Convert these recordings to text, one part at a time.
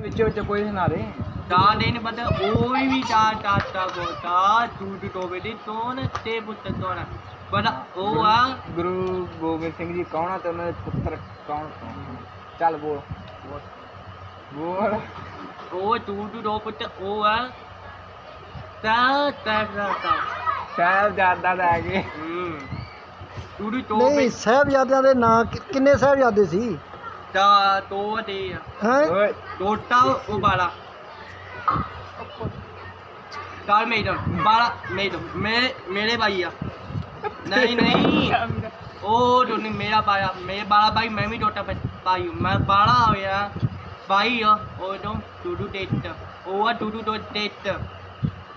ਵਿੱਚ ਵਿੱਚ ਕੋਈ ਬਦ ਕੋਈ ਵੀ ਚਾਰ ਚਾਰ ਚਾਰ ਗੋਤਾ ਟੂਟ ਟੋਵੇ ਦੀ ਤੋਨ ਤੇ ਪੁੱਤ ਤੋਨ ਬਦ ਉਹ ਆ। ਗੁਰੂ ਗੋਬਿੰਦ ਸਿੰਘ ਜੀ ਕੌਣ ਆ ਤੇ ਉਹਨਾਂ ਦੇ ਪੁੱਤਰ ਕੌਣ? ਚੱਲ ਬੋਲ। ਬੋਲ। ਉਹ ਟੂਟ ਟੋ ਪੁੱਤ ਉਹ ਆ। ਤਾ ਤਾ ਤਾ ਤਾ। ਸਾਹਿਬ ਜਾਦਾ ਦਾ ਹੈਗੇ ਹੂੰ। ਟੂਟ ਟੋਵੇ ਨਹੀਂ ਸਾਹਿਬਜ਼ਾਦਿਆਂ ਦੇ ਨਾਂ ਕਿ- ਕਿੰਨੇ ਸਾਹਿਬਜ਼ਾਦੇ ਸੀ? ਤਾ ਤੋ ਦੇ ਹੈ? ਓਏ ਟੋਟਾ ਉਹ ਬਾਲਾ ਕਾਲ ਮੇਡਮ ਬਾਲਾ ਮੇਡਮ ਮੈਂ ਮੇਰੇ ਭਾਈ ਆ। ਨਹੀਂ ਨਹੀਂ। ਉਹ ਜੋ ਨਹੀਂ ਮੇਰਾ ਪਾਇਆ ਮੇਰੇ ਬਾਲਾ ਭਾਈ ਮੈਂ ਵੀ ਟੋਟਾ ਭਾਈ ਹੂੰ। ਮੈਂ ਬਾਲਾ ਹੋਇਆ ਭਾਈ ਆ ਉਹ ਤੋਂ ਟੂਟੂ ਟੇਟ। ਉਹ ਆ ਟੂਟੂ ਟੋ ਟੇਟ।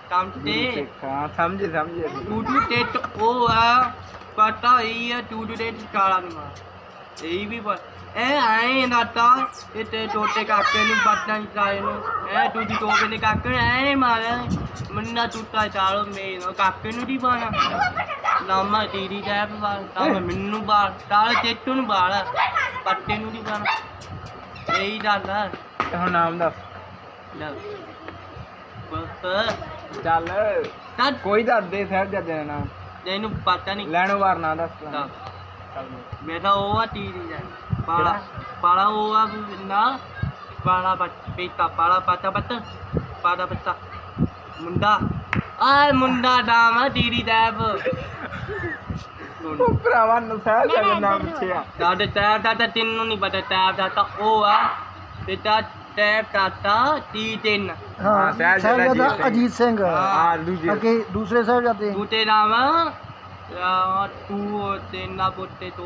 ਕੰਮ ਤੇ। ਹਾਂ ਸਮਝ ਸਮਝ। ਟੂਟੂ ਟੇਟ ਉਹ ਆ ਪਤਾ ਹੀ ਆ ਟੂਟੂ ਟੇਟ ਕਾਲਾ ਨਹੀਂ ਮਾ ਇਹ ਵੀ ਇਹ ਆਏ ਨਾਤਾ ਇਹ ਤੇ ਟੋਟੇ ਕਾਕੇ ਨੂੰ ਨਹੀਂ ਕਾਏ ਨੂੰ। ਇਹ ਟੂਟੂ ਟੋਪੇ ਨੇ ਕਾਕੇ ਐ ਮਾਰਿਆ ਮੰਨਾ ਟੁੱਟਾ ਚਾਲੋ ਮੇਨ। ਕਾਕੇ ਨੂੰ ਦੀ ਬਾਣਾ ਨਾਮਾ ਦੀਦੀ ਦਾ ਬਾਲ ਤਾਂ ਮੈਨੂੰ ਬਾਲ ਤਾਲ ਟੇਟੂ ਨੂੰ ਬਾਲ ਪੱਟੇ ਨੂੰ ਦੀ ਬਾਣਾ ਇਹੀ ਤੇ ਹੁਣ ਨਾਮ ਦੱਸ। ਲੈ। ਬਸ ਚੱਲ। ਕੋਈ ਦੱਸ ਦੇ ਸਾਹਿਬ ਜਾਦੇ ਦਾ ਨਾਮ। ਤੈਨੂੰ ਪਤਾ ਨਹੀਂ ਲੈਣੋ ਵਾਰ ਨਾ ਦੱਸ। ਤਾਂ ਚੱਲ ਮੈਂ ਤਾਂ ਉਹ ਆ ਟੀਰੀ ਦਾ। ਪਾਲਾ ਪਾਲਾ ਉਹ ਆ ਨਾ ਪਾਲਾ ਪੀਤਾ ਪਾਲਾ ਪਤਾ ਪਤਾ ਪਾਦਾ ਪਤਾ ਮੁੰਡਾ। ਆ ਮੁੰਡਾ ਨਾਮ ਆ ਟੀਰੀ ਦਾ ਉਹ ਭਰਾਵਾ ਨੂੰ ਸਾਹਿਬ ਜਾਦੇ ਨਾਮ ਪੁੱਛਿਆ। ਸਾਡੇ ਟੈਬ ਦਾ ਤਾਂ ਤੈਨੂੰ ਨਹੀਂ ਪਤਾ ਟੈਬ ਦਾ ਤਾਂ ਉਹ ਆ। ਤੇ ਤਾਂ ਟੈਬ ਦਾ ਤਾਂ ਟੀ ਤਿੰਨ। ਹਾਂ ਸਾਹਿਬਜ਼ਾਦਾ ਸਾਹਿਬਜ਼ਾਦਾ ਅਜੀਤ ਸਿੰਘ। ਹਾਂ ਦੂਜੇ ਅੱਗੇ ਦੂਸਰੇ ਸਾਹਿਬਜ਼ਾਦੇ ਤੂੰ ਤੇ ਨਾਮ ਆ ਤੂੰ ਤੇਨਾ ਬੁੱਤੇ ਤੋ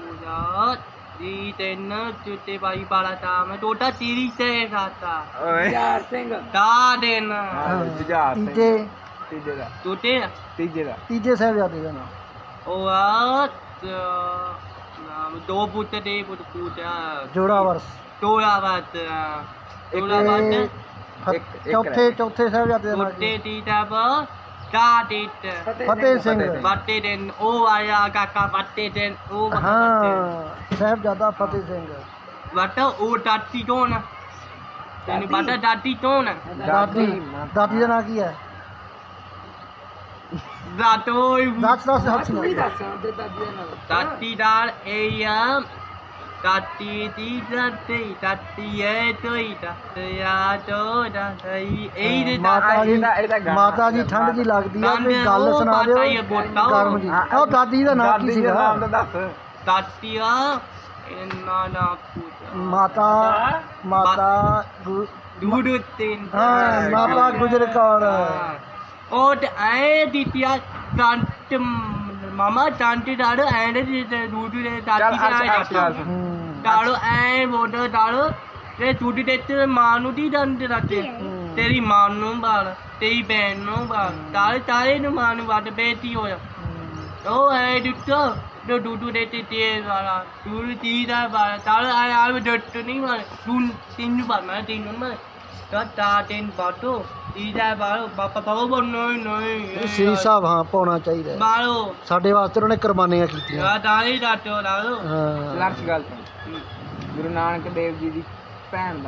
ਬੁਝਾ ਟੀ ਤਿੰਨ ਚੁੱਤੇ ਬਾਈ ਪਾਲਾ ਤਾਂ ਟੋਟਾ ਤੀਰੀ ਤੇ ਸਾਤਾ। ਓਏ। ਦਾ ਦਿਨ। ਜੁਝਾਰ ਸਿੰਘ। ਤੀਜੇ। ਤੀਜੇ ਦਾ। ਟੋਟੇ ਤੀਜੇ ਦਾ। ਤੀਜੇ ਸਾਹਿਬਜ਼ਾਦੇ ਦਾ ਨਾਮ। ਉਹ ਆ ਤ- ਨਾਮ ਦੋ ਪੁੱਤ ਦੇ ਪੁੱਤ ਪੁੱਤਿਆ ਜੋੜਾ ਵਰਸ ਤੋੜਾ ਬਾਤ ਇੱਕ- ਇੱਕ ਚੌਥੇ ਚੌਥੇ ਸਾਹਿਬਜ਼ਾਦੇ ਦਾ ਨਾਮ ਟੋਟੇ? ਦੀ ਦਾ ਬਾ ਦਾ ਦਿੱਤ ਫਤਿਹ ਸਿੰਘ। ਬਾਟੇ ਦਿਨ ਉਹ ਆਇਆ ਕਾਕਾ ਬਾਟੇ ਦਿਨ ਉਹ ਹਾਂ ਸਾਹਿਬਜ਼ਾਦਾ ਫਤਿਹ ਸਿੰਘ। ਬਟ ਉਹ ਦਾਤੀ ਕੌਣ ਤੈਨੂੰ ਪਤਾ ਦਾਤੀ ਕੌਣ ਦਾਦੀ। ਦਾਦੀ। ਦਾ ਨਾਮ ਕੀ ਹੈ? ਦਾਤੋਈ ਦੱਸ ਦੱਸ ਹੱਥ ਨਾਲ ਦਾਤੀ ਦਾਲ ਇਹ ਆ ਇਹ ਦੇ ਮਾਤਾ ਜੀ ਇਹਦਾ- ਇਹਦਾ ਗਾਣਾ ਮਾਤਾ ਜੀ ਠੰਡ ਜੀ ਲੱਗਦੀ ਆ ਕੋਈ ਗੱਲ ਸੁਣਾ ਦਿਓ। ਕਰਮ ਜੀ। ਉਹ ਦਾਦੀ ਦਾ ਨਾਮ ਕੀ ਦਾਦੀ ਦਾ ਨਾਮ ਸੀਗਾ ਦੱਸ। ਨਾ ਮਾਤਾ ਮਾਤਾ ਗੁ- ਦੂੜ ਤਿੰਨ ਹਾਂ ਮਾਤਾ ਗੁਜਰ ਕੌਰ। ਉਹ ਤੇ ਐ ਦਿੱਤਿਆ ਟੰਟ ਦੀ ਦੇ ਚੱਲ ਦਾਤੀ ਅੱਛਾ ਦੇ ਅੱਛਾ ਆਇਆ ਹੂੰ ਡਾਲੋ ਐ ਬੋਡ ਡਾਲੋ ਤੇ ਛੁੱਟੀ ਤੇ ਤੇ ਮਾਂ ਨੂੰ ਦੀ ਦੰਦ ਰੱਖੇ ਹੂੰ। ਤੇਰੀ ਮਾਂ ਨੂੰ ਬਾਲ ਤੇਰੀ ਭੈਣ ਨੂੰ ਬਾਲ। ਤਾਰੇ ਤਾਰੇ ਨੂੰ ਮਾਂ ਨੂੰ ਵੱਡ ਬੇਟੀ ਹੋਇਆ ਹੂੰ। ਉਹ ਐ ਡੁੱਟੋ ਜੋ ਡੂਡੂ ਦੇ ਤੇ ਤੇ ਵਾਲਾ ਤੂੰ ਤੀ ਦਾ ਬਾਲ ਤਾਰੇ ਆਏ ਆ ਡੁੱਟ ਨਹੀਂ ਮਾਰ ਤੂੰ ਤਿੰਨ ਬਾਰ ਮੈਂ ਤਿੰਨ ਮਾਰ ਤਾਂ ਤਾ ਤਿੰਨ ਬਾਟੋ ਤੀ ਦਾ ਬਾਲ ਪਾਪਾ ਪਾਪਾ ਬੋ ਨਹੀਂ ਨਹੀਂ ਸ੍ਰੀ ਸਾਹਿਬ ਹਾਂ ਪਾਉਣਾ ਚਾਹੀਦਾ ਹੈ। ਬਾਲੋ ਸਾਡੇ ਵਾਸਤੇ ਉਹਨੇ ਕੁਰਬਾਨੀਆਂ ਕੀਤੀਆਂ। ਡਾਟੋ ਹਾਂ। ਗੱਲ ਗੁਰੂ ਨਾਨਕ ਦੇਵ ਜੀ ਦੀ ਭੈਣ ਦਾ